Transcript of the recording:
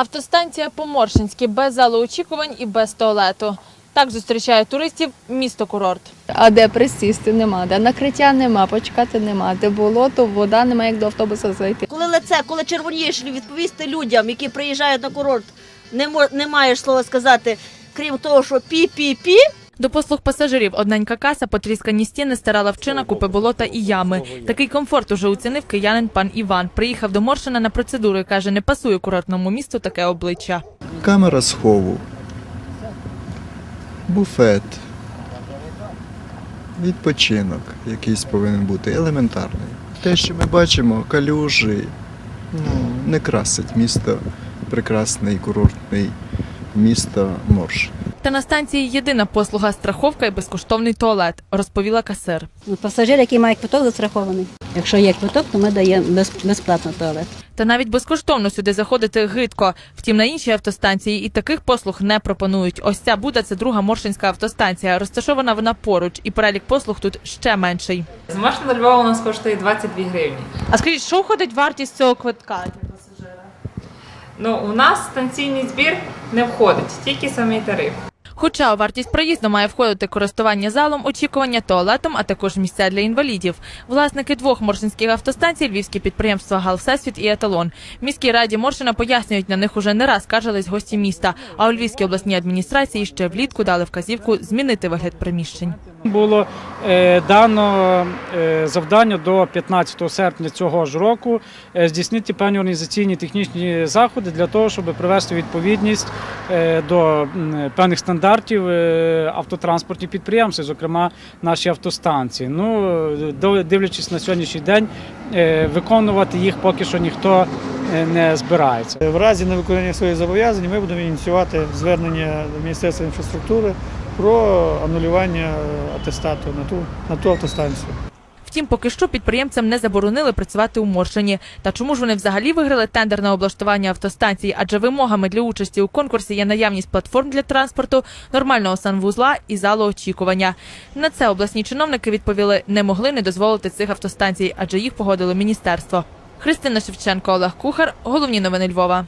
Автостанція Поморшинське без залу очікувань і без туалету. Так зустрічає туристів місто курорт. А де присісти нема, де накриття нема, почекати нема, де було, то вода нема, як до автобуса зайти. Коли лице, коли червонієш, відповісти людям, які приїжджають на курорт, не, мо- не маєш слова сказати, крім того, що пі-пі-пі, До послуг пасажирів одненька каса, потріскані стіни, стара лавчина, купи болота і ями. Такий комфорт уже оцінив киянин пан Іван. Приїхав до Моршина на процедуру і каже, не пасує курортному місту таке обличчя. камера схову, буфет, відпочинок якийсь повинен бути елементарний. Те, що ми бачимо, калюжі, ну, не красить місто, прекрасний курортний місто Морш. Та на станції єдина послуга страховка і безкоштовний туалет, розповіла касир. Ну, Пасажир, який має квиток, застрахований. Якщо є квиток, то ми даємо без, безплатно туалет. Та навіть безкоштовно сюди заходити гидко. Втім, на іншій автостанції і таких послуг не пропонують. Ось ця Буда – це друга Моршинська автостанція. Розташована вона поруч, і перелік послуг тут ще менший. З Моршина до Львова у нас коштує 22 гривні. А скажіть, що входить вартість цього квитка? Ну, у нас станційний збір не входить, тільки самий тариф. Хоча у вартість проїзду має входити користування залом, очікування туалетом, а також місця для інвалідів. Власники двох моршинських автостанцій львівські підприємства Галсесвіт і Еталон. В міській раді Моршина пояснюють, на них уже не раз скаржились гості міста. А у Львівській обласній адміністрації ще влітку дали вказівку змінити вигляд приміщень. Було е, дано е, завдання до 15 серпня цього ж року е, здійснити певні організаційні технічні заходи для того, щоб привести відповідність до певних стандартів автотранспортних підприємств, зокрема наші автостанції. Ну, дивлячись на сьогоднішній день, виконувати їх поки що ніхто не збирається. В разі невиконання своїх зобов'язань ми будемо ініціювати звернення до Міністерства інфраструктури про анулювання е, атестату на ту, на ту автостанцію. Втім, поки що підприємцям не заборонили працювати у Моршині. Та чому ж вони взагалі виграли тендер на облаштування автостанції? Адже вимогами для участі у конкурсі є наявність платформ для транспорту, нормального санвузла і залу очікування. На це обласні чиновники відповіли, не могли не дозволити цих автостанцій, адже їх погодило міністерство. Христина Шевченко, Олег Кухар. Головні новини Львова.